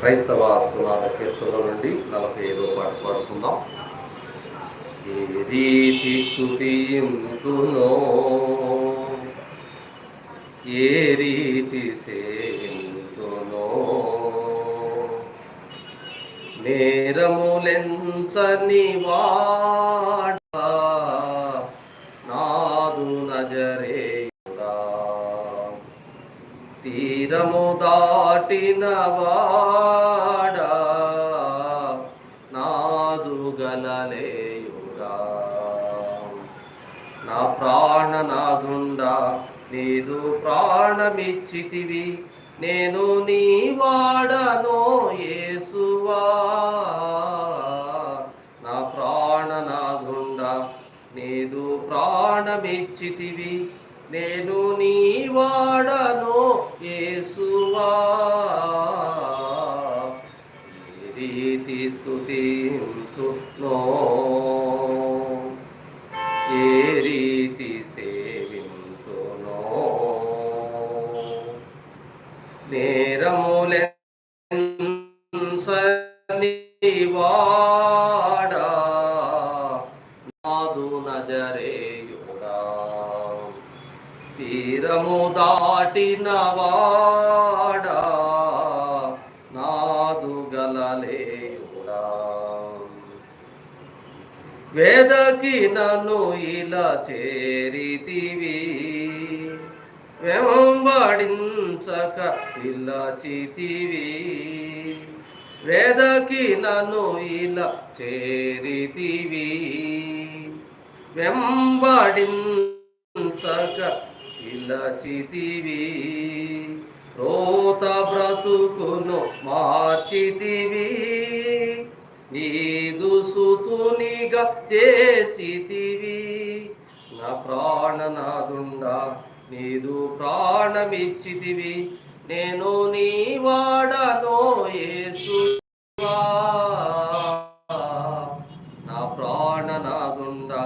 క్రైస్తవ సునాద కీర్తన నుండి నలభై ఐదో పాట పాడుకుందాం. ఏ రీతి స్థుతింతునో ఏ రీతి సేవింతునో నేరములెంచని వాడా నాదు నజరే తీరము దాటిన నా ప్రాణనాదుండా నీదు ప్రాణమిచ్చితివి. నేను నీ వాడనో యేసువా. నా ప్రాణనాదుండా నీదు ప్రాణమిచ్చితివి. నేను నీ వాడను యేసువా. ఈ రీతి స్థుతి నో నేరములెంచని నాదు నజరేయుడా. తీరము దాటిన నాదు గలలేయుడా. వేదకి నన్ను ఇలా చేరితివి. వెంబడించక పిల్లచితివి వేదకి నన్ను ఇలా చేరితివి. వెంబడించక పిల్లచితివి రోత బ్రతుకును మార్చితివి. నీదు సుతునిగా చేసితివి. నా ప్రాణనాదుండా నీదు ప్రాణమిచ్చితివి నేను నీ వాడనో యేసువా. నా ప్రాణనాదుండా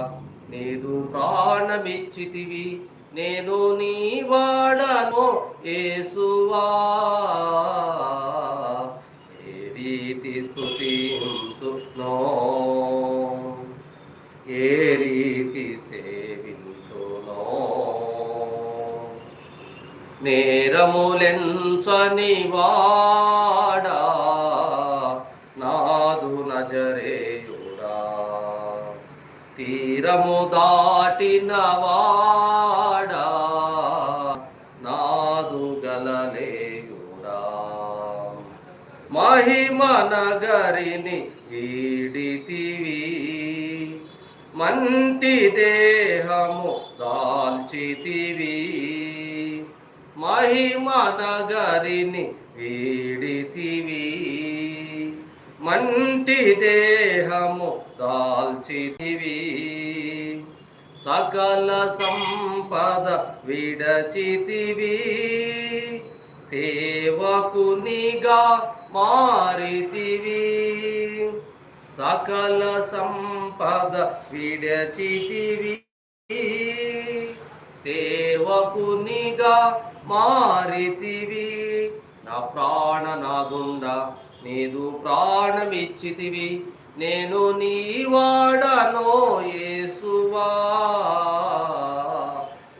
నీదు ప్రాణమిచ్చితివి నేను నీ వాడనో యేసువా. ఏ రీతి నో ఏ రీతి సేవింతునో నేరములెంచని వాడా? నాదు నజరేయుడా? తీరము దాటిన వాడా? నాదు గలలేయుడా? మహిమ నగరిని వీడితివి మంటి దేహము దాల్చితివి. మహిమ గారిని వీడితివి. మంటి దేహము దాల్చితివి. సకల సంపద విడచితివి. సేవకునిగా మారితివి. సకల సంపద విడచితివి. సేవకునిగా మారితివి. నా ప్రాణ నాగుండ నీదు ప్రాణమిచ్చితివి. నేను నీ వాడనో యేసువా.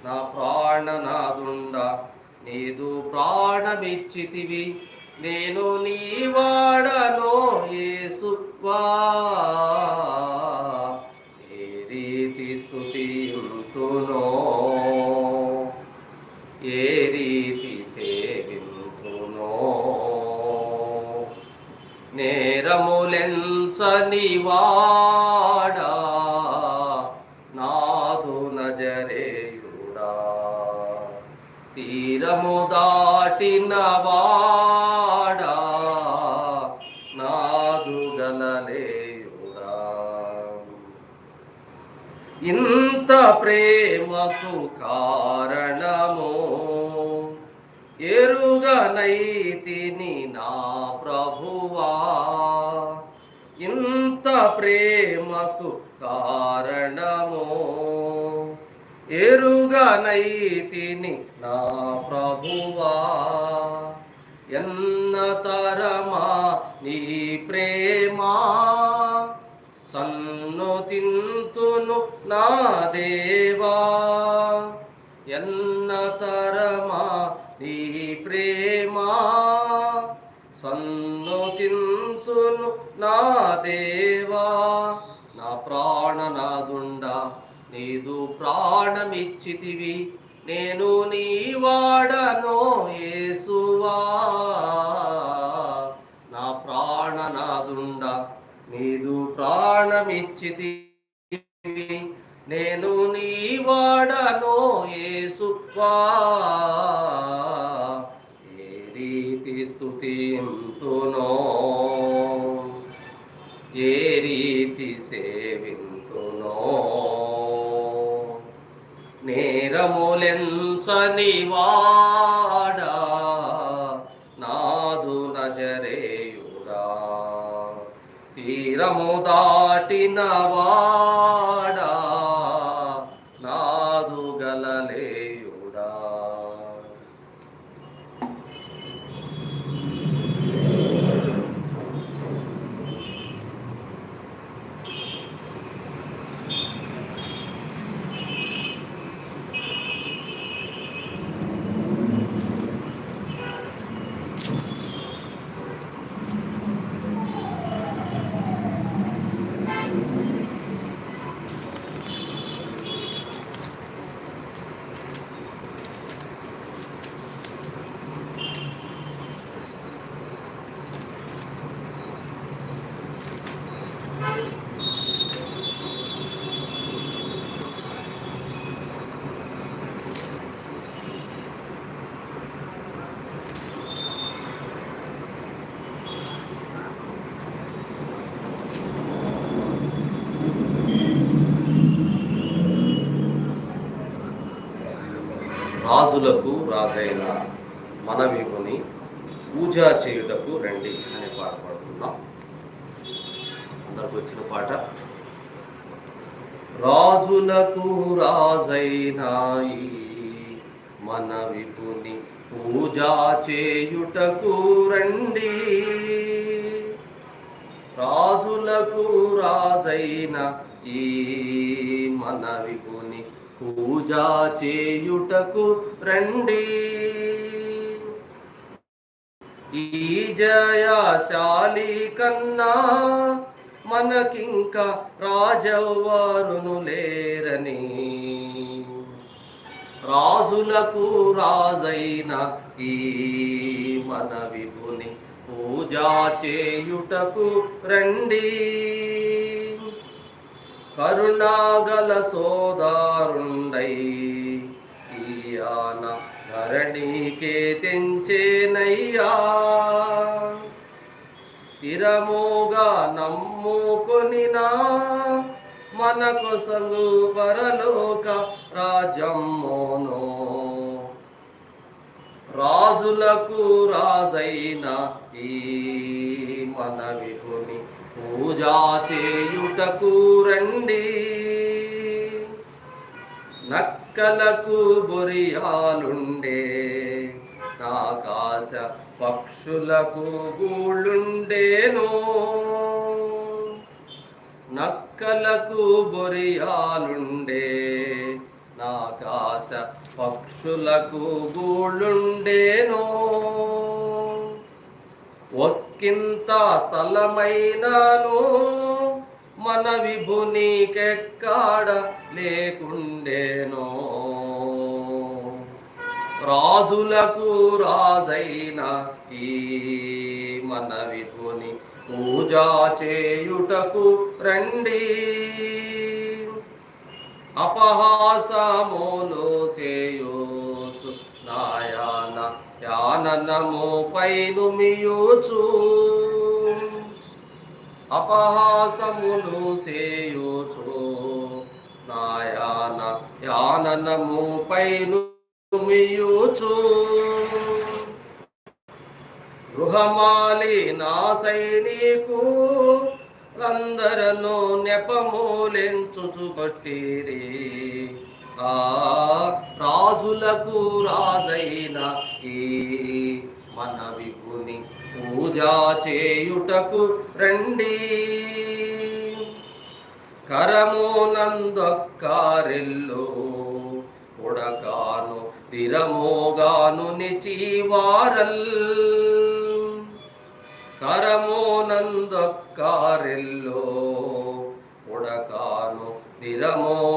నా ప్రాణనాదుండా నీదు ప్రాణమిచ్చితివి. నేను నీ వాడనో యేసువా. నేరములెంచని వాడా నాదు నజరేయుడా. తీరము దాటిన వాడా నాదు గలలేయుడా. ఇంత ప్రేమకు కారణము? ఎరుగనైతిని నా ప్రభువా? ప్రేమకు కారణము. ఎరుగనైతిని నా ప్రభువా. ఎన్న తరమా నీ ప్రేమా. సన్ను తింతును నా దేవా. ఎన్న తరమా నీ నా దేవా నా ప్రాణనాదుండ నీదు ప్రాణమిచ్చితివి నేను నీ వాడను ఏసువా నా ప్రాణనాదుండ నీదు ప్రాణమిచ్చితివి నేను నీ నేరములెంచని వాడా నాదు నజరేయుడా. తీరము దాటిన వాడా నాదు గలలేయుడా రాజులకు రాజైన మన విభుని పూజ చేయుటకు రండి అని పాట పాడుకుందాం అందరికి వచ్చిన పాట. రాజులకు రాజైన ఈ మన విపుని పూజ చేయుటకు రండి. రాజులకు రాజైన ఈ మన విభుని పూజ చేయుటకు రండి. ఈ జయశాలి కన్నా మనకింక రాజవారును లేరని. రాజులకు రాజైన ఈ మన విభుని పూజ చేయుటకు రండి. కరుణాగల సోదారుండై. ఈయాన ధరణికే తెంచేనయ్యా. తిరమోగా నమ్ముకొనినా మనకు సంగు పరలోక రాజమ్మోనో రాజులకు రాజైన ఈ మన విభుని పూజా చేయుటకు రండి. నక్కలకు బొరియాలుండే ఆకాశ పక్షులకు గూళ్ళుండేను. నక్కలకు బొరియాలుండే నాకాశ పక్షులకు గూళ్ళుండేను. కింత స్థలమైనను మన విభునికెక్కడ లేకుండేనో. రాజులకు రాజైన ఈ మన విభుని పూజా చేయుటకు రండి. అపహాసమోలో చేయు ధ్యానము పైను మియోచు అపహాసములు సేయోచు నాయాన ధ్యానము పైను మియోచు గృహమాలి నా సైనికు అందరను నెపమూలెంచుచు కొట్టిరి. ఆ రాజులకు రాజైన ఈ మన విభుని పూజా చేయుటకు రండి. కరము ఉడగాను ఉడకాను తిరమోగాను నిచివారల్. కరము నందొక్కారెల్లు ఉడకాను తిరమో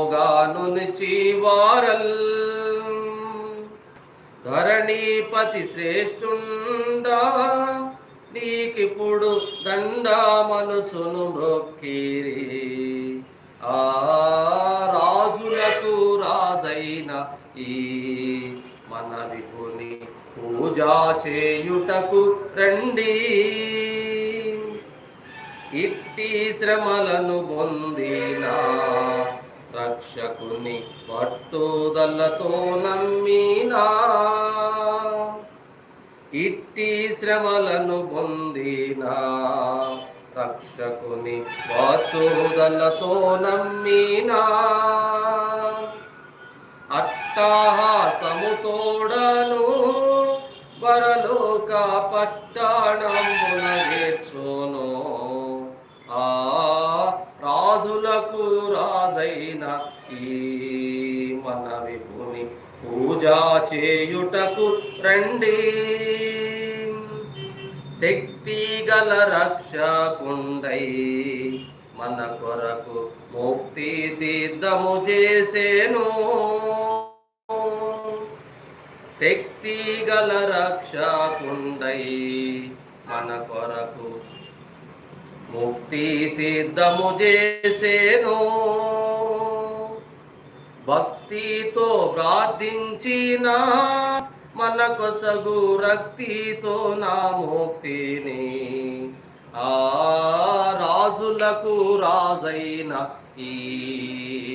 నిచివారల్ ధరణీపతి శ్రేష్ఠుండా నీకిప్పుడు దండామనుచును మొక్కిరి ఆ రాజులకు రాజైన ఈ మన విభుని పూజా చేయుటకు రండి. ఇట్టి శ్రమలను పొందినా రక్షకుని పట్టుదలతో నమ్మినా. ఇట్టి శ్రమలను పొందినా. రక్షకుని పట్టుదలతో నమ్మినా. అట్టాహాసముతోడను వరలోక పట్టాణమున చేర్చును. మనవి భూమి పూజా చేయుటకు రండి. శక్తి గల రక్షకుండై మన కొరకు ముక్తి సిద్ధము చేసేను. శక్తి గల రక్షకుండై మన కొరకు ముక్తి సిద్ధము చేసేను. భక్తితో ప్రార్థించిన మనకొసగు రక్తితో నా ముక్తిని. ఆ రాజులకు రాజైన ఈ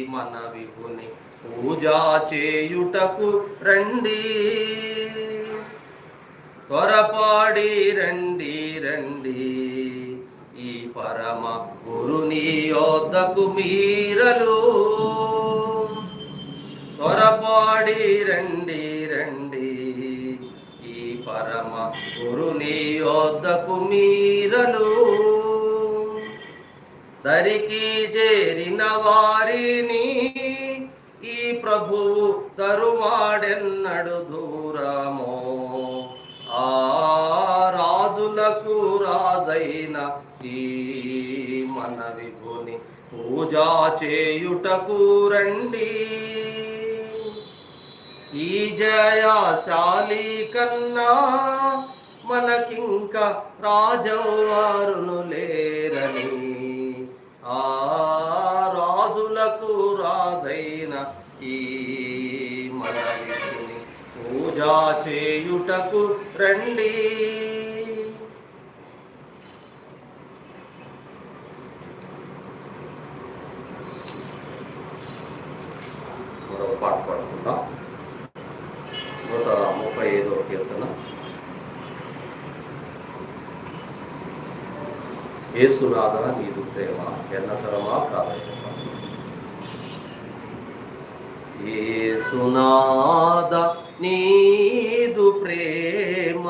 మన విభుని పూజా చేయుటకు రండి. త్వరపాడి రండి రండి. ఈ పరమ గురుని యోద్ధకు మీరలు. త్వరపాడి రండి రండి. ఈ పరమ గురుని యోద్ధకు మీరలు. దరికి చేరిన వారిని ఈ ప్రభువు తరుమాడెన్నడు దూరమో. ఆ రాజులకు రాజైన ఈ మన విభుని పూజా చేయుటకు రండి. ఈ జయాశాలి కన్నా మనకింక రాజవారును లేరని ఆ రాజులకు రాజైన ఈ మన పూజా చేయుటకు రండి. పాట పాడుకుందాం. నూట ముప్పై ఐదో కీర్తన. ఏసునాథ నీదు ప్రేమ ఎన్నతరమా కాదయ్యా ఏసునాథ నీదు ప్రేమ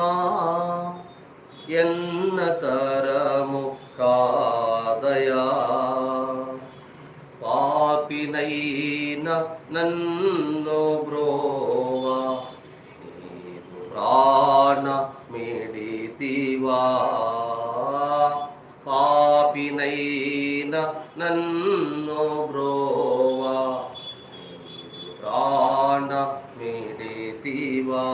ఎన్నతరము కాదయా. పాపినైన నన్ను బ్రో నీవు ప్రాణ మిడితివా? పాపినైన నన్ను బ్రోవా? నీవు ప్రాణ మిడితివా?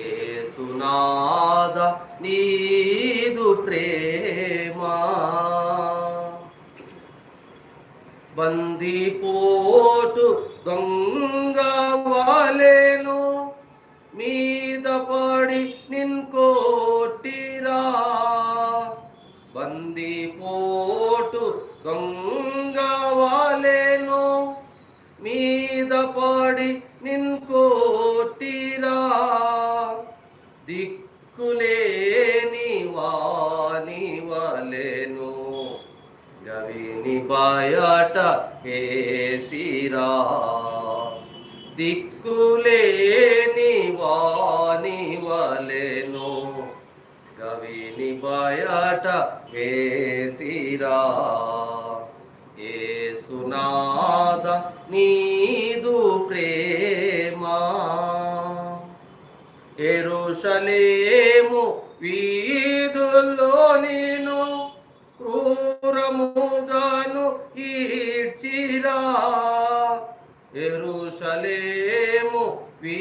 ఏసునాద నీదు పోటు దొంగ వాలేను మీద పడి నిన్కోటిరా దిక్కులేని వాని వలేను గవిని బయట వేసిరా. దిక్కులేని వాని వలేను కవిని బయట వేసిరా ఏ సునాద నీదు ప్రేమా. ఎరుషలేము వీధుల్లో నేను క్రూరముగాను ఈడ్చిరా. ఎరుషలేము వీ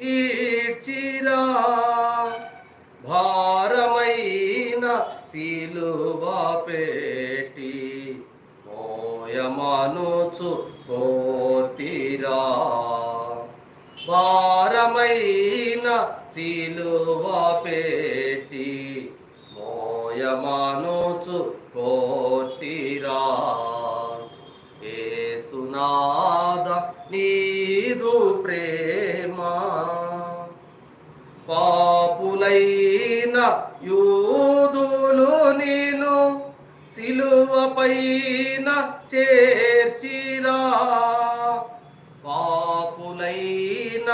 ఈడ్చిరా భారమైన శిలువ పెట్టి మోయమనుచు కోటిరా. భారమైన శిలువ పెట్టి మోయమనుచు కోటిరా. సునాద నీ పాపులైన యూదులు నేను సిలువ పైన చేర్చిరా. పాపులైన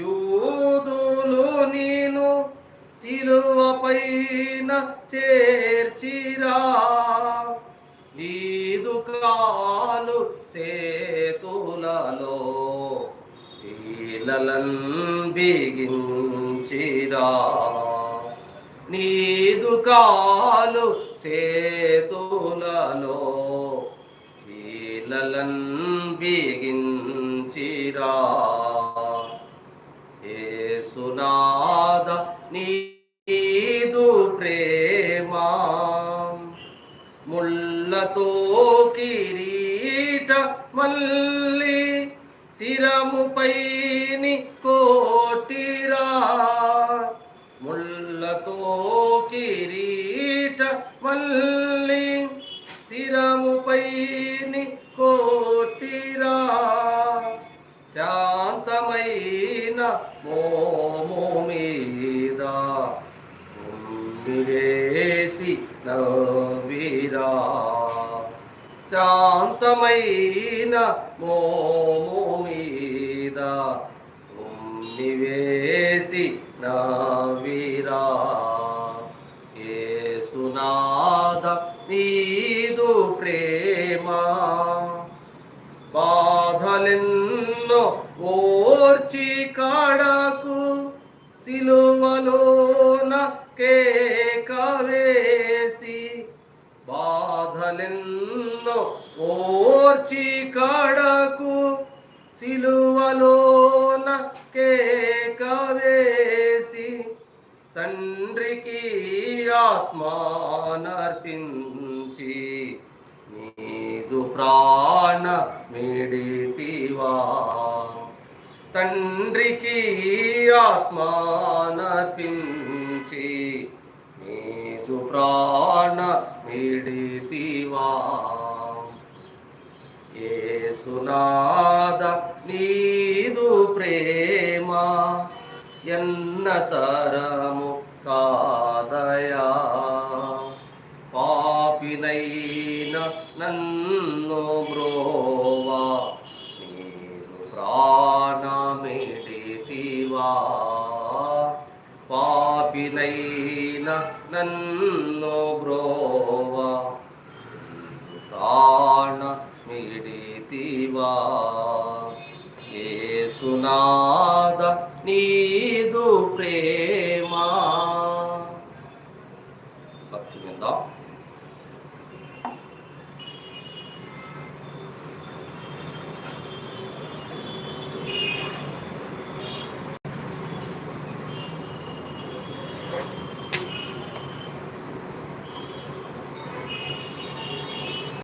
యూదులు నేను సిలువ పైన చేర్చిరా. నీదు కాలు సేతులలో చీలలన్ బిగించిరా నీదు కాలు చేతులలో చీలలన్ బిగించిరా ఏ సునాద నీదు ప్రేమా ముళ్ళతో కిరీట మల్లి శిరముపైని కో శాంతమైన మోము మీద నివేసి వేసి ఏ సునాద నీదు ప్రేమ. బాధలెన్నో ఓర్చి కాడకు సిలువలోన కే బాధలెన్నో ఓర్చి కడకు సిలువలోన కేకవేసి తండ్రికి ఆత్మానర్పించి నీదు ప్రాణ మిడితివా. తండ్రికి ఆత్మానర్పించి నీదు ప్రాణ మిడితివా ఏసునాద నీదు ప్రేమ ఎన్నతరము కాదయా. పాపినైన నన్ను బ్రోవా నీరు ప్రాణమిడితివా పాపినైన నన్ను బ్రోవా ప్రాణ మిడితివా ఏసునాద నీదు ప్రేమ భక్తి మీద